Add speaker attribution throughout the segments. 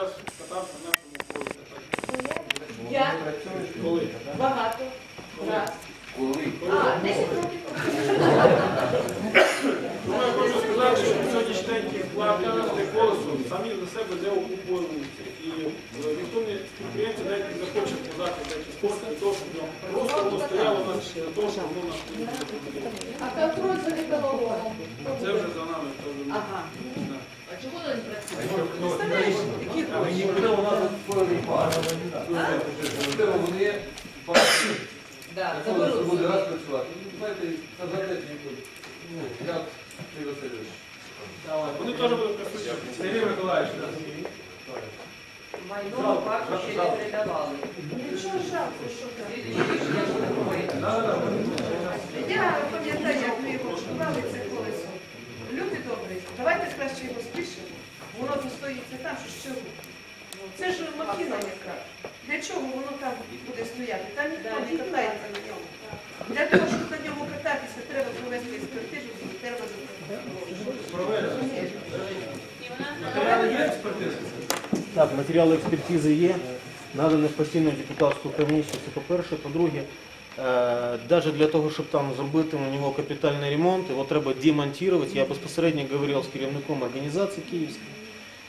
Speaker 1: раз катався на нашому полі.
Speaker 2: Я
Speaker 1: Коли?
Speaker 2: багато раз. А, 10 років.
Speaker 1: Ну, я хочу сказати, що на сьогоднішній день ті платежне колесо самі за себе не окуповуються. І е, ніхто не підприємці навіть не захоче подати деякі для того, щоб воно просто воно стояло на для того, щоб воно нас
Speaker 2: А контроль за металлоломом?
Speaker 1: Це вже за нами. це вже ми.
Speaker 2: Ага.
Speaker 3: Можливо, вони бачать,
Speaker 2: Да,
Speaker 3: як воно це буде раз працювати. Ну. Ну, як Сергій Васильович.
Speaker 1: Вони теж будуть присутні.
Speaker 3: Сергій Миколаївич,
Speaker 4: Майно факту ще не передавали.
Speaker 2: Нічого жалко, що там.
Speaker 4: Рішення ж такое.
Speaker 2: Я пам'ятаю, як ми його шукали, це колесо. Люди добрі, давайте краще його спишемо. Воно достоїться там, що з чого. Це ж махіна яка. Для чого воно там буде стояти? Там ніхто не катається на ньому. Для того, щоб на ньому кататися, треба провести експертизу, треба зробити.
Speaker 3: Матеріали є експертизи?
Speaker 5: Так, матеріали експертизи є, надані в постійну депутатську комісію, це по-перше. По-друге, навіть для того, щоб там зробити на нього капітальний ремонт, його треба демонтувати. Я безпосередньо говорив з керівником організації Київської.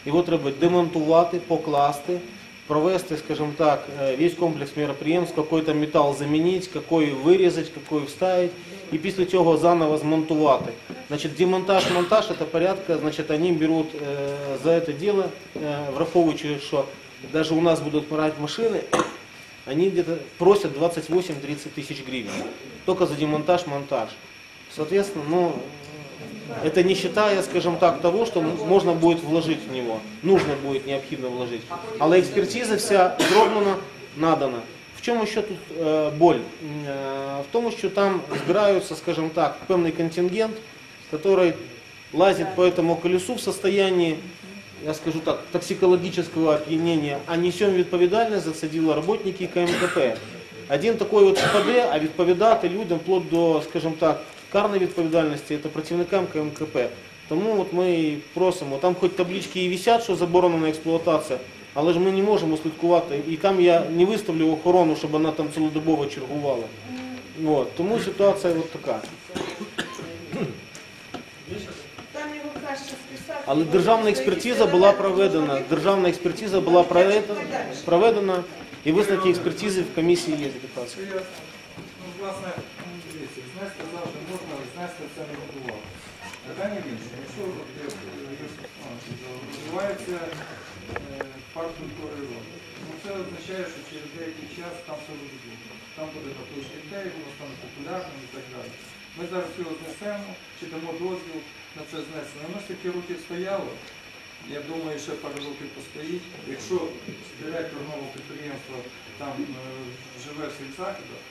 Speaker 5: Його треба демонтувати, покласти, провести, скажімо так, е, весь комплекс мероприємств, який там метал замінити, який вирізати, який вставити, і після цього заново змонтувати. Значить, демонтаж, монтаж це порядка, значить, вони беруть е, за це діло, е, враховуючи, що навіть у нас будуть брати машини, они где-то просят 28-30 тысяч гривен. Только за демонтаж, монтаж. Соответственно, ну, это не считая, скажем так, того, что м- можно будет вложить в него. Нужно будет необходимо вложить. Але експертиза вся зроблена, надана. В чому ще тут е, боль? М, е, в тому, що там збираються, скажем так, певний контингент, который лазит по этому колесу в состоянии, я скажу так, токсикологического опьянения, а несем відповідальність за це діло работники КМКП. Один такой от ШПД, а відповідати людям вплоть до, скажімо так, карної відповідальності це працівникам КМКП. Тому от ми і просимо, там хоч таблички і висять, що заборонена експлуатація, але ж ми не можемо слідкувати. І там я не виставлю охорону, щоб вона там цілодобово чергувала. От, тому ситуація от така. Але державна експертиза була проведена. Державна експертиза була проведена, проведена і висновки експертизи в комісії є депутатської.
Speaker 6: Ну, власне, дивіться, знести завжди можна, знести це не будувало. Питання в. Якщо розвивається е, парк культури ну, це означає, що через деякий час там все буде добре. Там буде написано дітей, воно стане популярним і так далі. Ми зараз його знесемо, чи дамо дозвіл на це знесення. Воно стільки років стояло, я думаю, ще пару років постоїть. Якщо директор нового підприємства там е, живе в цих заходах,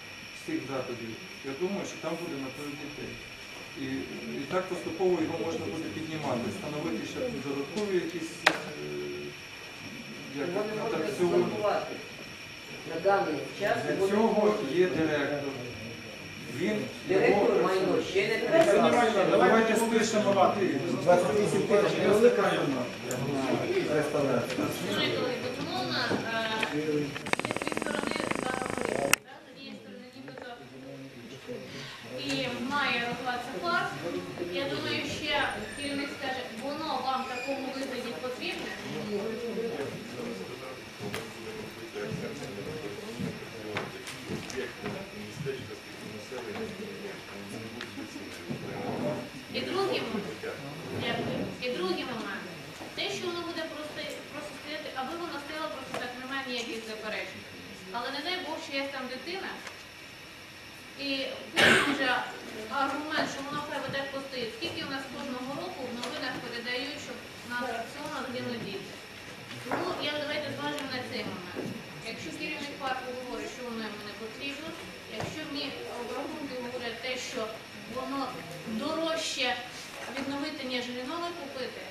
Speaker 6: цих заходів, я думаю, що там буде наплив дітей. І, і так поступово його можна буде піднімати, встановити ще додаткові якісь е, як, атракціони.
Speaker 4: На даний час
Speaker 6: Для цього є директор. Він
Speaker 4: Директор
Speaker 6: його-
Speaker 4: майно ще не
Speaker 1: Це Давайте спишемо.
Speaker 6: 28 тисяч невелика сума.
Speaker 7: Шановні колеги, безумовно, е, зі своєї сторони дана політика, так, з однієї сторони нібито і має розвиватися парк. Я думаю, ще керівник скаже, воно вам в такому вигляді потрібне. І другий момент, дякую. І другий момент, те, що воно буде просто, просто стояти, аби воно стояло просто так, немає ніяких заперечень. Але не є там дитина. І потім вже аргумент, що воно хай буде постоїть. Скільки у нас кожного року в новинах передають, що на атракціонах гинуть діти. Тому я давайте зважимо на цей момент. Якщо керівник парку говорить, що воно йому не потрібно, якщо мені обрахунки говорять те, що воно дорожче відновити, ніж нове купити,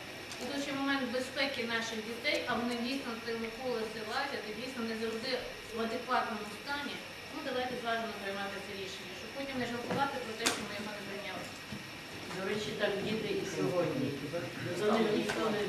Speaker 7: і тут ще момент безпеки наших дітей, а вони дійсно в цьому колесі лазять і дійсно не завжди в адекватному стані, ну давайте зважено приймати це рішення, щоб потім не жалкувати про те, що ми його не прийняли.
Speaker 4: До речі, так діти і сьогодні. За ним ніхто не